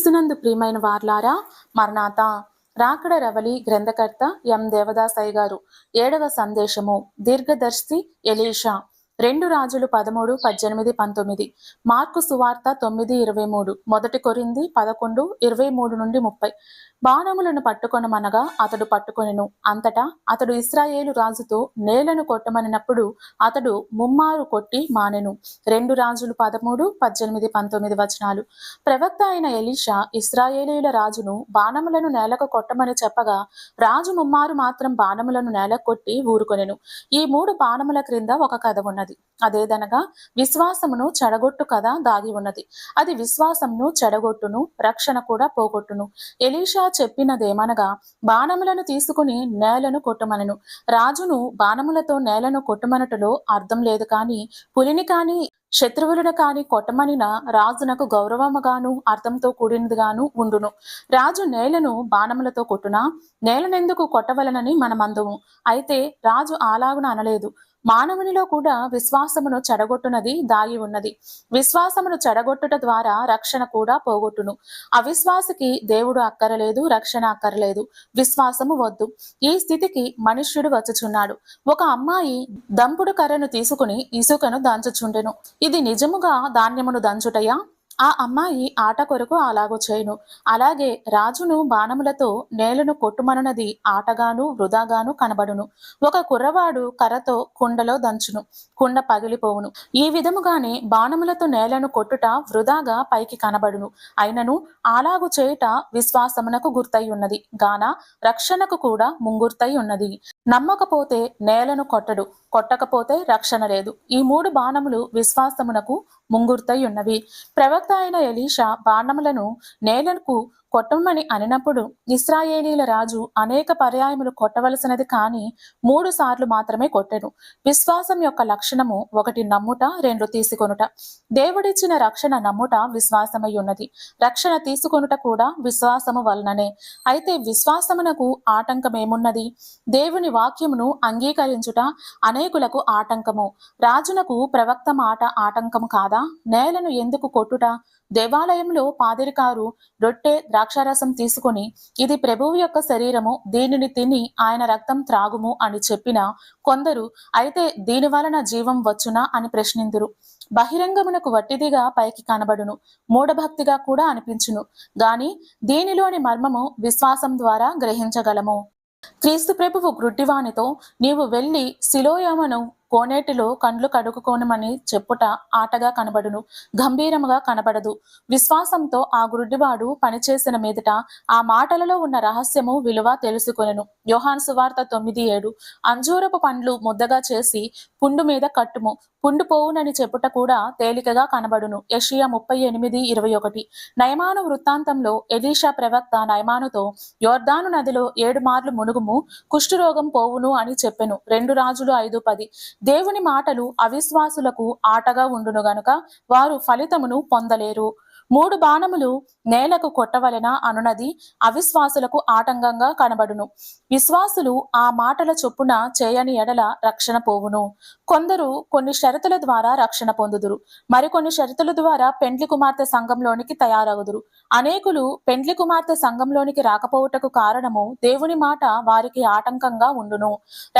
క్రీస్తునందు ప్రియమైన వార్లారా మరణాత రాకడ రవలి గ్రంథకర్త ఎం. దేవదాసయ్య గారు. ఏడవ సందేశము. దీర్ఘదర్శి ఎలీషా. రెండు రాజులు పదమూడు పద్దెనిమిది పంతొమ్మిది. మార్కు సువార్త తొమ్మిది ఇరవై మూడు. మొదటి కొరింది పదకొండు ఇరవై మూడు నుండి ముప్పై. బాణములను పట్టుకొనమనగా అతడు పట్టుకొనెను. అంతటా అతడు ఇస్రాయేలు రాజుతో నేలను కొట్టమనినప్పుడు అతడు ముమ్మారు కొట్టి మానెను. రెండు రాజులు పదమూడు పద్దెనిమిది పంతొమ్మిది వచనాలు. ప్రవక్త అయిన ఎలీషా ఇస్రాయేలీల రాజును బాణములను నేలకు కొట్టమని చెప్పగా రాజు ముమ్మారు మాత్రం బాణములను నేలకు కొట్టి ఊరుకొనెను. ఈ మూడు బాణముల క్రింద ఒక కథ ఉన్నది. అదేదనగా విశ్వాసమును చెడగొట్టు కథ దాగి ఉన్నది. అది విశ్వాసమును చెడగొట్టును రక్షణ కూడా పోగొట్టును. ఎలీషా చెప్పినదేమనగా బాణములను తీసుకుని నేలను కొట్టమనను. రాజును బాణములతో నేలను కొట్టమనటలో అర్థం లేదు కాని పులిని కాని శత్రువులను కాని కొట్టమనిన రాజునకు గౌరవముగాను అర్థంతో కూడినదిగాను ఉండును. రాజు నేలను బాణములతో కొట్టునా? నేలనెందుకు కొట్టవలనని మనమందము. అయితే రాజు అలాగున అనలేదు. మానవునిలో కూడా విశ్వాసమును చెడగొట్టునది దాగి ఉన్నది. విశ్వాసమును చెడగొట్టుట ద్వారా రక్షణ కూడా పోగొట్టును. అవిశ్వాసకి దేవుడు అక్కరలేదు రక్షణ అక్కరలేదు. విశ్వాసము వద్దు. ఈ స్థితికి మనుష్యుడు వచ్చుచున్నాడు. ఒక అమ్మాయి దంపుడు కర్రను తీసుకుని ఇసుకను దంచుచుండెను. ఇది నిజముగా ధాన్యమును దంచుటయా? ఆ అమ్మాయి ఆట కొరకు అలాగో చేయును. అలాగే రాజును బాణములతో నేలను కొట్టుమనున్నది ఆటగాను వృధాగాను కనబడును. ఒక కుర్రవాడు కర్రతో కుండలో దంచును. కుండ పగిలిపోవును. ఈ విధముగానే బాణములతో నేలను కొట్టుట వృధాగా పైకి కనబడును. అయినను అలాగు చేయుట విశ్వాసమునకు గుర్తై ఉన్నది గాన రక్షణకు కూడా ముంగుర్తై ఉన్నది నమ్మకపోతే నేలను కొట్టడు. కొట్టకపోతే రక్షణ లేదు. ఈ మూడు బాణములు విశ్వాసమునకు ముంగుర్తై ఉన్నవి ప్రవక్త అయిన ఎలీషా బాణములను నేలకు కొట్టమని అనినప్పుడు ఇస్రాయేలీల రాజు అనేక పర్యాయములు కొట్టవలసినది కాని మూడు సార్లు మాత్రమే కొట్టెను. విశ్వాసం యొక్క లక్షణము ఒకటి నమ్ముట రెండు తీసుకొనుట. దేవుడిచ్చిన రక్షణ నమ్ముట విశ్వాసమై ఉన్నది. రక్షణ తీసుకొనుట కూడా విశ్వాసము వలననే. అయితే విశ్వాసమునకు ఆటంకమేమున్నది? దేవుని వాక్యమును అంగీకరించుట అనేకులకు ఆటంకము. రాజునకు ప్రవక్త మాట ఆటంకము కాదా? నేలను ఎందుకు కొట్టుట? దేవాలయంలో పాదిరికారు రొట్టె ద్రాక్షారసం తీసుకొని ఇది ప్రభువు యొక్క శరీరము దీనిని తిని ఆయన రక్తం త్రాగుము అని చెప్పిన కొందరు అయితే దీని వలన జీవం వచ్చునా? అని ప్రశ్నిందురు. బహిరంగమునకు వట్టిదిగా పైకి కనబడును మూఢభక్తిగా కూడా అనిపించును. గాని దీనిలోని మర్మము విశ్వాసం ద్వారా గ్రహించగలము. క్రీస్తు ప్రభువు గ్రుడ్డివానితో నీవు వెళ్ళి శిలోయమను కోనేటిలో కండ్లు కడుక్కోనమని చెప్పుట ఆటగా కనబడును గంభీరముగా కనబడదు. విశ్వాసంతో ఆ గురుడివాడు పనిచేసిన మీదట ఆ మాటలలో ఉన్న రహస్యము విలువ తెలుసుకొనెను. యోహాన్ సువార్త తొమ్మిది ఏడు. అంజూరపు పండ్లు ముద్దగా చేసి పుండు మీద కట్టుము. పుండు పోవునని చెప్పుట కూడా తేలికగా కనబడును. యషియా ముప్పై ఎనిమిది ఇరవై ఒకటి. నయమాను వృత్తాంతంలో ఎలీషా ప్రవక్త నయమానుతో యోర్దాను నదిలో ఏడు మార్లు మునుగుము కుష్ఠరోగం పోవును అని చెప్పెను. రెండు రాజులు ఐదు పది. దేవుని మాటలు అవిశ్వాసులకు ఆటగా ఉండును గనుక వారు ఫలితమును పొందలేరు. మూడు బాణములు నేలకు కొట్టవలన అనునది అవిశ్వాసులకు ఆటంకంగా కనబడును. విశ్వాసులు ఆ మాటల చొప్పున చేయని ఎడల రక్షణ పోవును. కొందరు కొన్ని షరతుల ద్వారా రక్షణ పొందుదురు. మరికొన్ని షరతుల ద్వారా పెండ్లి కుమార్తె సంఘంలోనికి తయారగుదురు అనేకులు పెండ్లి కుమార్తె సంఘంలోనికి రాకపోవుటకు కారణము దేవుని మాట వారికి ఆటంకంగా ఉండును.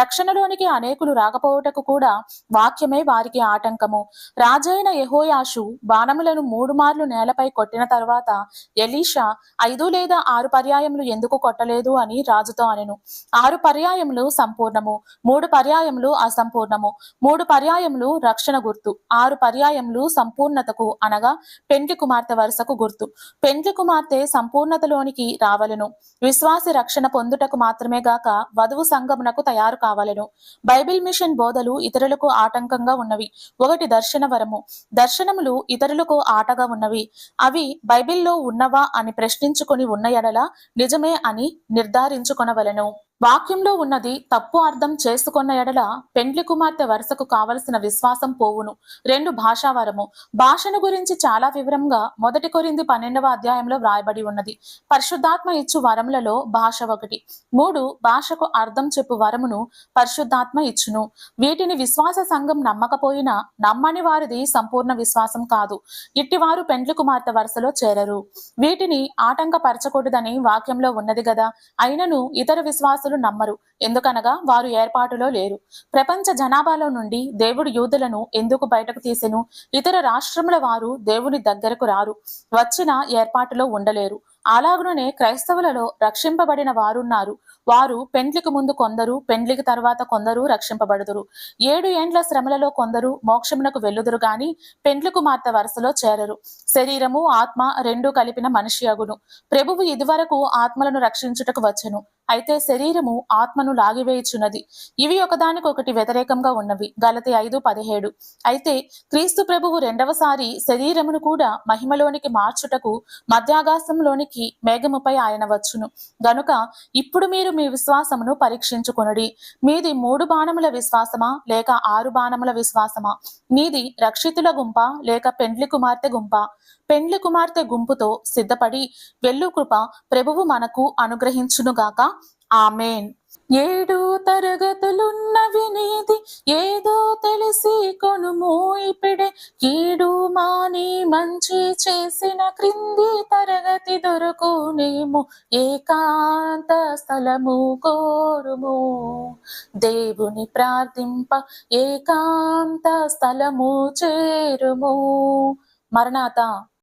రక్షణలోనికి అనేకులు రాకపోవుటకు కూడా వాక్యమే వారికి ఆటంకము. రాజైన యహోయాషు బాణములను మూడు మార్లు నేలపై కొట్టిన తర్వాత ఎలీషా ఐదు లేదా ఆరు పర్యాయములు ఎందుకు కొట్టలేదు అని రాజుతో అనెను. ఆరు పర్యాయములు సంపూర్ణము మూడు పర్యాయములు అసంపూర్ణము మూడు పర్యాయములు రక్షణ గుర్తు ఆరు పర్యాయములు సంపూర్ణతకు అనగా పెండ్లి కుమార్తె వరుసకు గుర్తు. పెండ్లి కుమార్తె సంపూర్ణతలోనికి రావలను. విశ్వాసి రక్షణ పొందుటకు మాత్రమే గాక వధువు సంగమునకు తయారు కావలను. బైబిల్ మిషన్ బోధలు ఇతరులకు ఆటంకంగా ఉన్నవి. ఒకటి దర్శన వరము దర్శనములు ఇతరులకు ఆటగా ఉన్నవి. అవి బైబిల్లో ఉన్నవా అని ప్రశ్నించుకొని ఉన్న ఎడల నిజమే అని నిర్ధారించుకొనవలెను. వాక్యంలో ఉన్నది తప్పు అర్థం చేసుకున్న ఎడల పెండ్లి కుమార్తె వరుసకు కావలసిన విశ్వాసం పోవును. రెండు భాషావరము. భాషను గురించి చాలా వివరంగా మొదటి కొరింది పన్నెండవ అధ్యాయంలో వ్రాయబడి ఉన్నది. పరిశుద్ధాత్మ ఇచ్చు వరములలో భాష ఒకటి. మూడు భాషకు అర్థం చెప్పు వరమును పరిశుద్ధాత్మ ఇచ్చును. వీటిని విశ్వాస సంఘం నమ్మకపోయినా నమ్మని వారిది సంపూర్ణ విశ్వాసం కాదు. ఇట్టివారు పెండ్లి కుమార్తె వరుసలో చేరరు. వీటిని ఆటంకపరచకూడదని వాక్యంలో ఉన్నది గదా. అయినను ఇతర విశ్వాసులు నమ్మరు. ఎందుకనగా వారు ఏర్పాటులో లేరు. ప్రపంచ జనాభాలో నుండి దేవుడు యూదులను ఎందుకు బయటకు తీసెను? ఇతర రాష్ట్రముల వారు దేవుని దగ్గరకు రారు. వచ్చిన ఏర్పాటులో ఉండలేరు. అలాగుననే క్రైస్తవులలో రక్షింపబడిన వారున్నారు. వారు పెండ్లికి ముందు కొందరు పెండ్లికి తర్వాత కొందరు రక్షింపబడుదురు. ఏడు ఏండ్ల శ్రమలలో కొందరు మోక్షమునకు వెళ్ళుదురు గాని పెండ్లి కుమార్తె వరుసలో చేరరు. శరీరము ఆత్మ రెండు కలిపిన మనిషి అగును. ప్రభువు ఇదివరకు ఆత్మలను రక్షించుటకు వచ్చెను. అయితే శరీరము ఆత్మను లాగివేయుచున్నది. ఇవి ఒకదానికొకటి వ్యతిరేకంగా ఉన్నవి. గలతి ఐదు పదిహేడు. అయితే క్రీస్తు ప్రభువు రెండవసారి శరీరమును కూడా మహిమలోనికి మార్చుటకు మధ్యాకాశంలోనికి మేఘముపై ఆయన వచ్చును. గనుక ఇప్పుడు మీరు మీ విశ్వాసమును పరీక్షించుకొనుడి. మీది మూడు బాణముల విశ్వాసమా? లేక ఆరు బాణముల విశ్వాసమా? మీది రక్షితుల గుంప? లేక పెండ్లి కుమార్తె గుంప? పెండ్లి కుమార్తె గుంపుతో సిద్ధపడి వెల్లుకృప కృప ప్రభువు మనకు అనుగ్రహించునుగాక ఆమెన్. ఏడు తరగతులున్నవి నీది ఏదో తెలిసి కొనుము ఇప్పుడే. కీడు మాని మంచి చేసిన క్రింది తరగతి దొరుకునేము. ఏకాంత స్థలము కోరుము. దేవుని ప్రార్థింప ఏకాంత స్థలము చేరుము. మరణాత